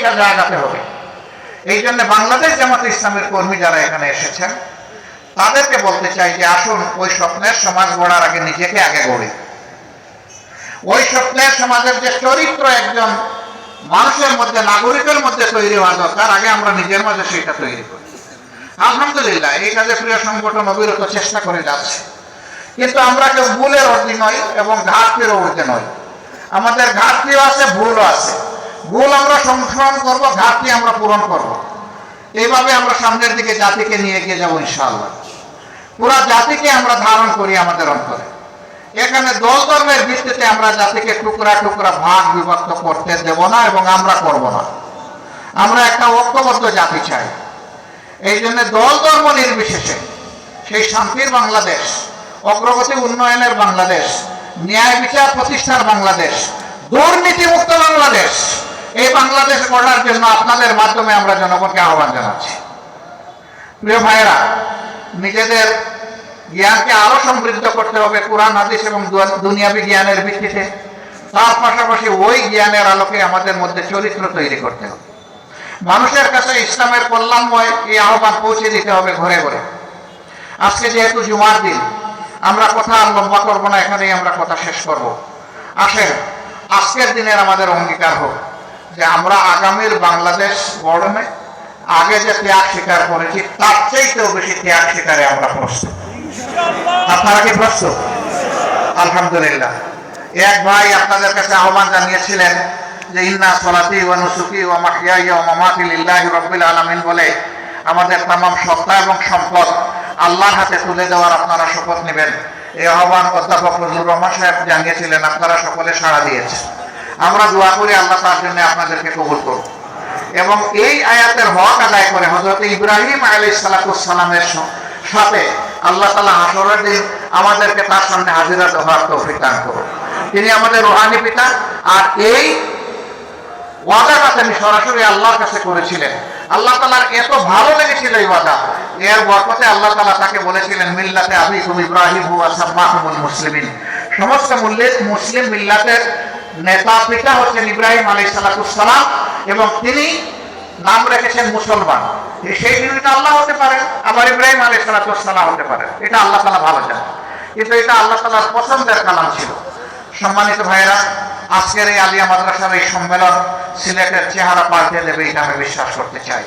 কাজে আগাতে হবে। এই জন্য বাংলাদেশ জামাত ইসলামের কর্মী যারা এখানে এসেছেন, তাদেরকে বলতে চাই যে আসুন, ওই স্বপ্নের সমাজ গড়ার আগে নিজেকে আগে গড়ি। ওই স্বপ্নের সমাজের যে চরিত্র একজন মানুষের মধ্যে, নাগরিকের মধ্যে তৈরি হওয়া দরকার, আগে আমরা নিজের মাঝে সেটা তৈরি করি। আলহামদুলিল্লাহ, এই কাজে প্রিয় সংগঠন অবিরত চেষ্টা করে যাচ্ছে। কিন্তু আমরা কেউ ভুলের অর্ধি নই এবং ঘাটতির অর্ধে নই। আমাদের ঘাটতিও আছে, ভুলও আছে। ভুল আমরা সংশোধন করব, ঘাটতি আমরা পূরণ করব। এইভাবে আমরা সামনের দিকে জাতিকে নিয়ে এগিয়ে যাব ইনশাআল্লাহ। পুরা জাতিকে আমরা ধারণ করি আমাদের অন্তরে। এখানে দল ধর্মের ভিত্তিতে আমরা জাতিকে টুকরা টুকরা ভাগ বিভক্ত করতে দেব না এবং আমরা করব না। আমরা একটা ঐক্যবদ্ধ জাতি চাই। এই জন্য দল ধর্ম নির্বিশেষে সেই শান্তির বাংলাদেশ, অগ্রগতি উন্নয়নের বাংলাদেশ, ন্যায় বিচার প্রতিষ্ঠার বাংলাদেশ, দুর্নীতিমুক্ত বাংলাদেশ এই বাংলাদেশ গড়ার জন্য আপনাদের মাধ্যমে আমরা জনগণকে আহ্বান জানাচ্ছি। প্রিয় ভাইয়েরা, নিজেদের জ্ঞানকে আরও সমৃদ্ধ করতে হবে কোরআন, হাদিস এবং দু- দুনিয়াবি জ্ঞানের ভিত্তিতে। তার পাশাপাশি ওই জ্ঞানের আলোকে আমাদের মধ্যে চরিত্র তৈরি করতে হবে। মানুষের কাছে ইসলামের কল্যাণময় এই আহ্বান পৌঁছে দিতে হবে ঘরে ঘরে। আজকে যেহেতু জুমার দিন, আমরা কথা আর লম্বা করব না, এখানেই আমরা কথা শেষ করব। আসেন, আজকের দিনের আমাদের অঙ্গীকার হোক। যে আমরা আগামীর বাংলাদেশ গড়নে আগে যে ত্যাগ স্বীকার করেছি, তার চাইতেও বেশি ত্যাগ স্বীকারে আমরা প্রস্তুত আপনারা কি প্রস্তুত আলহামদুলিল্লাহ। এক ভাই আপনাদের কাছে আহ্বান জানিয়েছিলেন যে, ইন্না সলাতি ওয়া নুসুকি ওয়া মাহইয়ায়া ওয়া মামাতি লিল্লাহি রাব্বিল আলামিন বলে আমাদের তাম সত্তা এবং সম্পদ আল্লাহর হাতে তুলে দেওয়ার আপনারা শপথ নেবেন। এই আহ্বান অধ্যাপক নজরুল রহমান সাহেব জানিয়েছিলেন, আপনারা সকলে সাড়া দিয়েছে আমরা দোয়া করি, আল্লাহ তার জন্য আপনাদেরকে কবুল করুন এবং এই আয়াতের হক আদায় করে হজরত ইব্রাহিম আলী সালাতামের সাথে আল্লাহ তালা হাসরের দিন আমাদেরকে তার সামনে হাজিরা দেওয়ার তৌফিক দান করুন তিনি আমাদের রোহানি পিতা, আর এই ওয়াদাটা তিনি সরাসরি আল্লাহর কাছে করেছিলেন। আল্লাহ তালার এত ভালো লেগেছিল এই ওয়াদা। এর বরকতে আল্লাহ তালা তাকে বলেছিলেন, মিল্লাতে আবি ইব্রাহিম হুয়া সাম্মাহুমুল মুসলিমিন। সমস্ত মুসলিম মিল্লাতের নেতা পিতা হচ্ছেন ইব্রাহিম আলী সালাতুসালাম এবং তিনি নাম রেখেছেন মুসলমান। সেই জিনিসটা আল্লাহ হতে পারে আবার ইব্রাহিম আলী সালাতুসালাম হতে পারে এটা আল্লাহ তালা ভালো জানে কিন্তু এটা আল্লাহ তালার পছন্দের কালাম ছিল। সম্মানিত ভাইয়েরা, আজকের এই আলিয়া মাদ্রাসার এই সম্মেলন সিলেটের চেহারা পাল্টে দেবে এটা আমি বিশ্বাস করতে চাই।